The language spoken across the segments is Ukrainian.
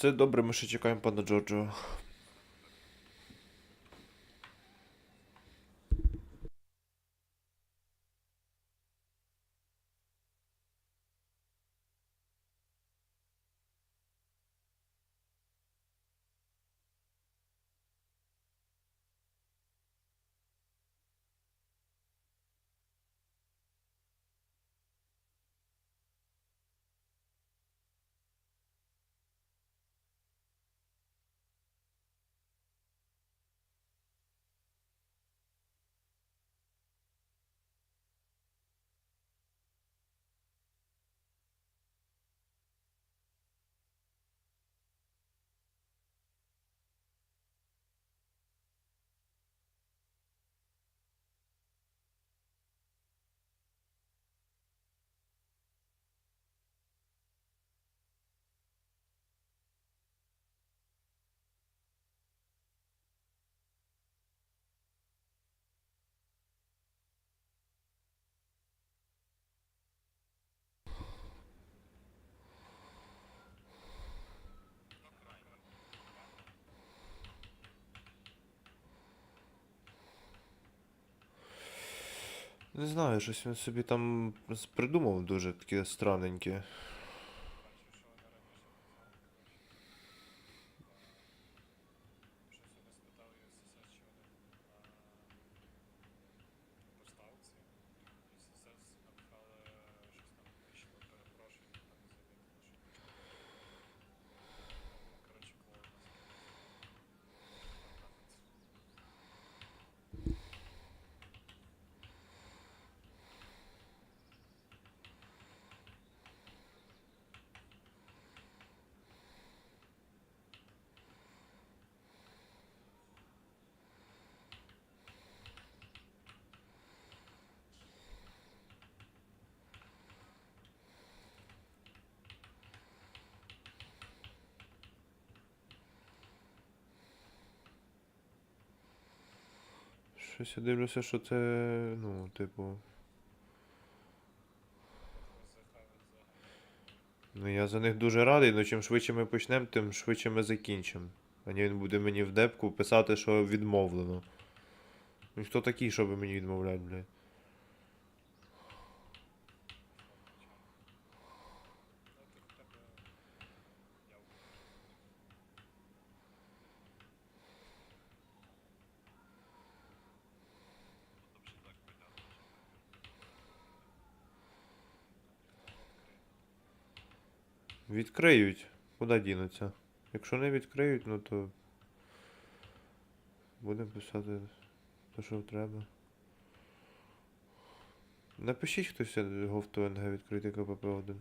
Все добре, ми ще чекаємо Не знаю, щось він собі там придумав дуже таке странненьке. Щось я дивлюся, що це, ну, типу. Ну, я за них дуже радий, але чим швидше ми почнемо, тим швидше ми закінчимо. А не він буде мені в депку писати, що відмовлено. Ну хто такий, щоб мені відмовляти, блядь? Відкриють. Куди дінуться? Якщо не відкриють, ну то. Будемо писати те, що треба. Напишіть хтось Говто НГ відкрити КПП-1.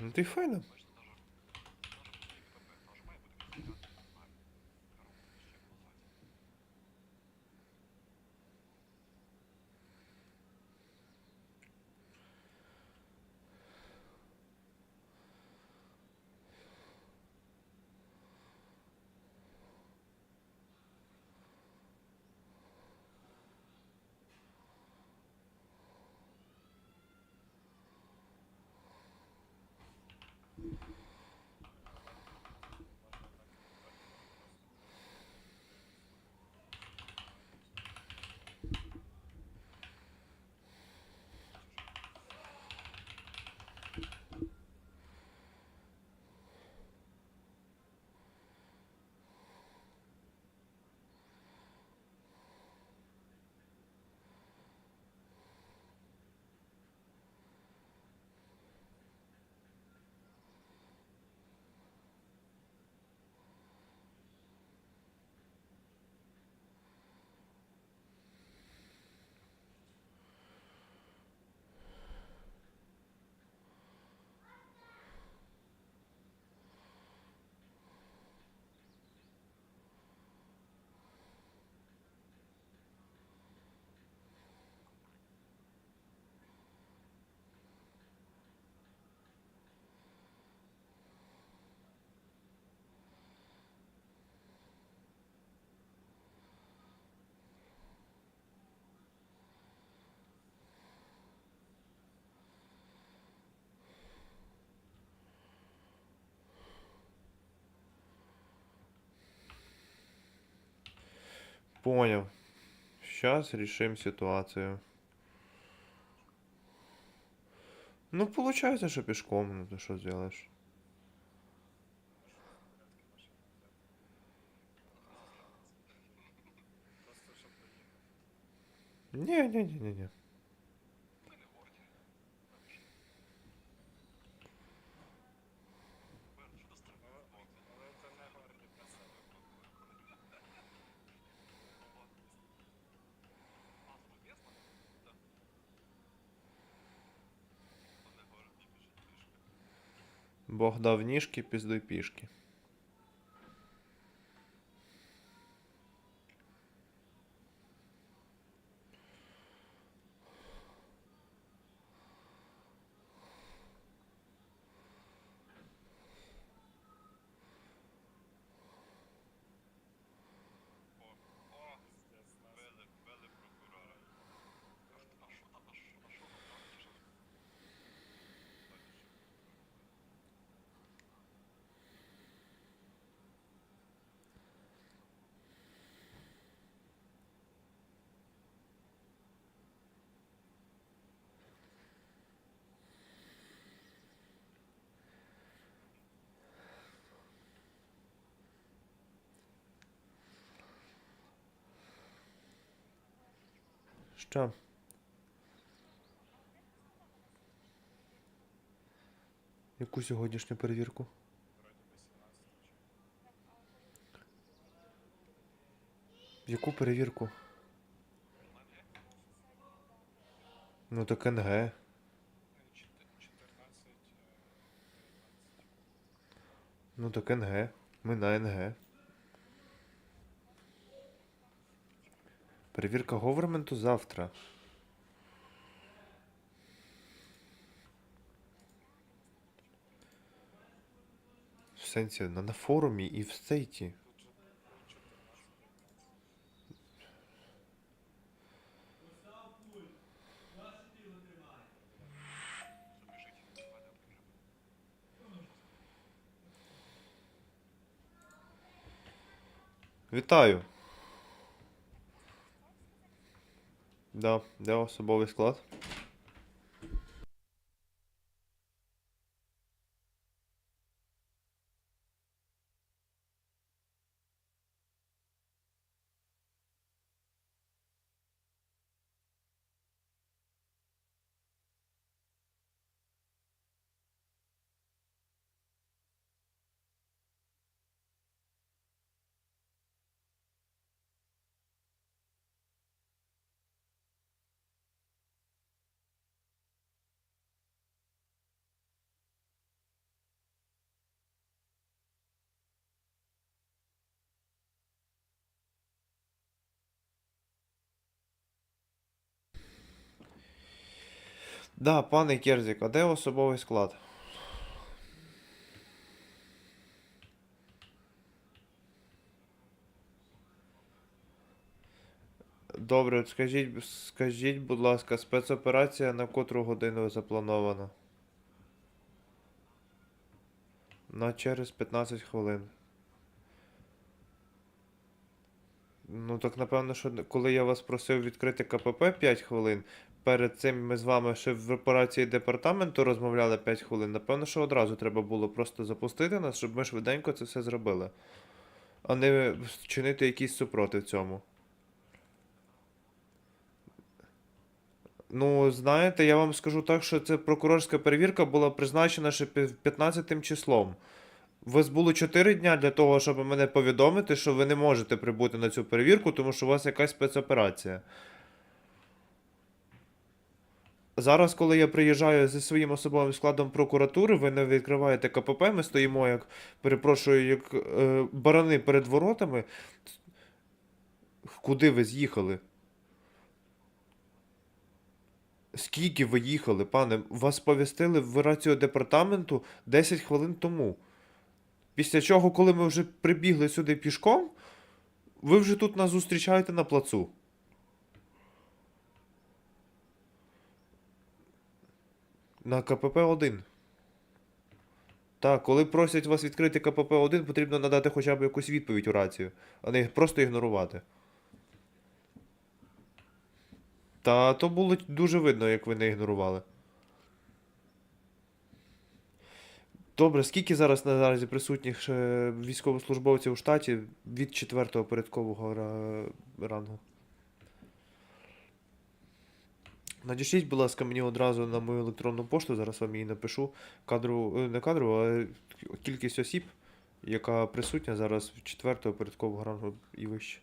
Ну ти файно. Понял. Сейчас решим ситуацию. Ну, получается, что пешком, ну ты что сделаешь? Не-не-не-не-не. Бог дав ніжки, піздуй пішки. Що? Яку сьогоднішню перевірку? Яку перевірку? Ну так НГ. Ну так НГ. Ми на НГ. Перевірка говерменту завтра. В сенсі на, на форумі і в сейті. Вітаю. Да, де особовий склад? Да, пане Керзік, а де особовий склад? Добре, скажіть, скажіть, будь ласка, спецоперація на котру годину запланована? На через 15 хвилин. Ну так напевно, що коли я вас просив відкрити КПП 5 хвилин, перед цим ми з вами ще в операції департаменту розмовляли 5 хвилин. Напевно, що одразу треба було просто запустити нас, щоб ми швиденько це все зробили. А не чинити якийсь супротив цьому. Ну, знаєте, я вам скажу так, що це прокурорська перевірка була призначена ще 15 числом. У вас було 4 дня для того, щоб мене повідомити, що ви не можете прибути на цю перевірку, тому що у вас якась спецоперація. Зараз, коли я приїжджаю зі своїм особовим складом прокуратури, ви не відкриваєте КПП, ми стоїмо як, перепрошую, як е, барани перед воротами. Куди ви з'їхали? Скільки ви їхали, пане? Вас повістили в раціодепартаменту 10 хвилин тому. Після чого, коли ми вже прибігли сюди пішком, ви вже тут нас зустрічаєте на плацу. На КПП-1. Так, коли просять вас відкрити КПП-1, потрібно надати хоча б якусь відповідь у рацію, а не просто ігнорувати. Та то було дуже видно, як ви не ігнорували. Добре, скільки зараз наразі присутніх військовослужбовців у штаті від 4-го порядкового рангу? Надішліть, будь ласка, мені одразу на мою електронну пошту, зараз вам її напишу. Кадру, е, не кадру, а кількість осіб, яка присутня зараз від 4-го порядкового рангу і вище.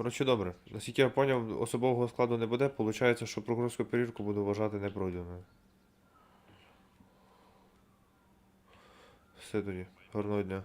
Коротше, добре. Наскільки я поняв, особового складу не буде. Получається, що прокурорську перевірку буду вважати непройденою. Все тоді. Гарного дня.